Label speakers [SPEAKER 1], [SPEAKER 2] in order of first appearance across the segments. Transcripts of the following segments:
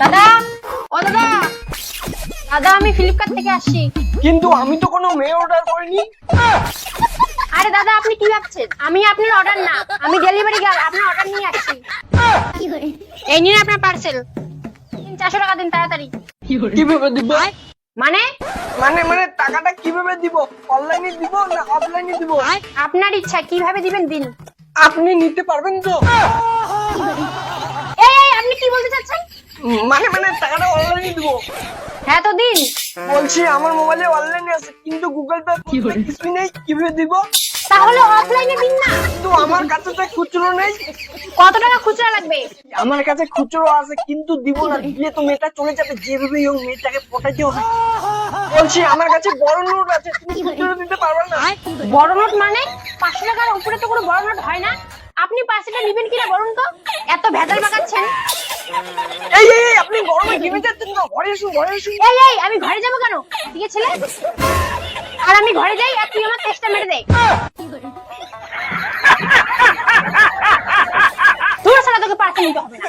[SPEAKER 1] দাদা ও দাদা দাদা আমি ফ্লিপকার্ট থেকে আসছি।
[SPEAKER 2] কিন্তু আমি তো কোনো মেয়ে অর্ডার করিনি।
[SPEAKER 1] আরে দাদা আপনি কি ভাবছেন? আমি আপনার অর্ডার না আমি ডেলিভারি গার্ল আপনার অর্ডার নিয়ে আসছি। এই নিন আপনার পার্সেল চারশো টাকা দিন তাড়াতাড়ি।
[SPEAKER 2] কীভাবে দিব?
[SPEAKER 1] মানে?
[SPEAKER 2] মানে মানে টাকাটা কীভাবে দিব? অনলাইনে দিব না অফলাইনে দিব?
[SPEAKER 1] আপনার ইচ্ছা কীভাবে দিবেন দিন?
[SPEAKER 2] আপনি নিতে পারবেন তো
[SPEAKER 1] এই এই, আপনি কি বলতে চাচ্ছেন
[SPEAKER 2] উম, মানে মানে টাকাটা অনলাইনে দিব।
[SPEAKER 1] হ্যাঁ তো দিন।
[SPEAKER 2] বলছি আমার মোবাইলে অনলাইনে আছে কিন্তু গুগল পে কিছুই নেই কীভাবে দিব?
[SPEAKER 1] তাহলে অফলাইনে দিন না।
[SPEAKER 2] কিন্তু আমার কাছে তো খুচরো নেই।
[SPEAKER 1] কত টাকা খুচরা লাগবে?
[SPEAKER 2] আমার কাছে খুচরো আছে কিন্তু দিব না। দিলে তো মেয়েটা চলে যাবে যেভাবে হোক মেয়েটাকে পটাইতে হবে। বলছি আমার কাছে বড় নোট আছে তুমি খুচরো দিতে পারবে না।
[SPEAKER 1] বড় নোট মানে পাঁচশো টাকার উপরে তো কোনো বড় নোট হয় না। আপনি পার্সেলটা নেবেন কিনা বলুন তো? এত ভেজাল বাগাচ্ছেন
[SPEAKER 2] এই এই আপনি গরমে ঘেমে যাচ্ছেন তো ঘরে ঘরে
[SPEAKER 1] এই এই আমি ঘরে যাব কেন? ঠিক ছেলে? আর আমি ঘরে যাই আর তুই আমার চেষ্টা মেরে দে। তোর তোকে পার্সেল নিতে হবে না।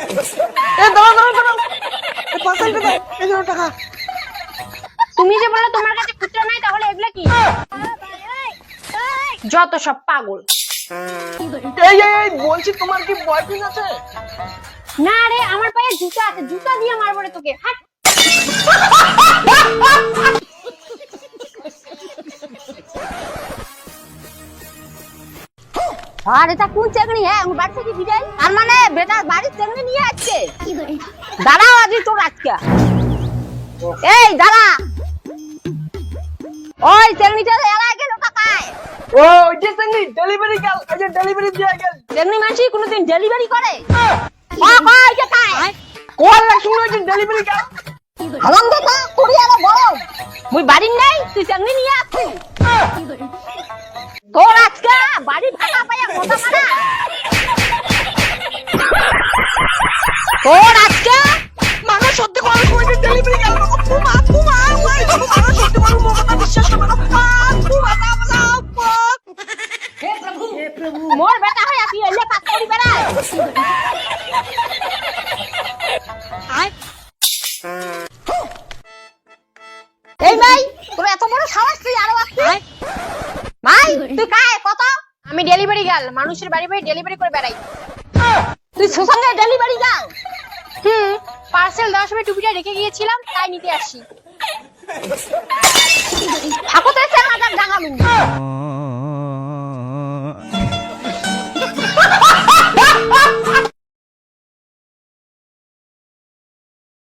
[SPEAKER 2] এ দাঁড়াও দাঁড়াও দাঁড়াও। এ পাঁচশো এই ধরো টাকা।
[SPEAKER 1] তুমি যে বললে তোমার কাছে খুচরা নাই তাহলে এগুলা কি? যত সব পাগল।
[SPEAKER 2] এই এই এই বলছি তোমার কি বয়ফ্রেন্ড আছে?
[SPEAKER 1] না রে আমার পায়ে জুতা আছে জুতা দিয়ে মারবো রে তোকে। হাট।
[SPEAKER 3] আর এটা কোন চাকরি হ্যাঁ? আমার বাড়ি থেকে বিদায় তার মানে বেটা বাড়ির চাকরি নিয়ে আসছে। দাঁড়াও আজ তোর আজকে। এই দাঁড়া। ওই চাকরিটা এলা গেল টাকায়
[SPEAKER 2] ও ওই যে সঙ্গে ডেলিভারি গেল ওই যে ডেলিভারি দিয়ে গেল।
[SPEAKER 3] চাকরি মানুষ কোনোদিন ডেলিভারি করে? ও কই যে খায়
[SPEAKER 2] কোয়াল লাগ শুনো যে ডেলিভারি গেল
[SPEAKER 3] হালাম দেখা তোর এলা গরম মুই বাড়ির নাই তুই চাকরি নিয়ে আসছিস তোর আজকে বাড়ি ভাড়া পাইয়া কথা মারা তোর আজকে
[SPEAKER 2] মানুষ সত্যি করে যে ডেলিভারি গেল তোমা তোমা ওই মানুষ সত্যি করে মোর কথা বিশ্বাস করবে না। তোমা তোমা
[SPEAKER 3] মোর বেটা হয়ে তুই এলে কাজ করি বেড়ায় এই ভাই তোর এত বড় সাহস তুই আরও আসছিস তুই কায় কত?
[SPEAKER 1] আমি ডেলিভারি গার্ল মানুষের বাড়ি বাড়ি ডেলিভারি করে বেড়াই।
[SPEAKER 3] তুই সুসঙ্গে ডেলিভারি যাও
[SPEAKER 1] হুম পার্সেল দেওয়ার সময় টুপিটা রেখে গিয়েছিলাম তাই নিতে আসি
[SPEAKER 3] ঠাকুর টাকা লুঙ্গি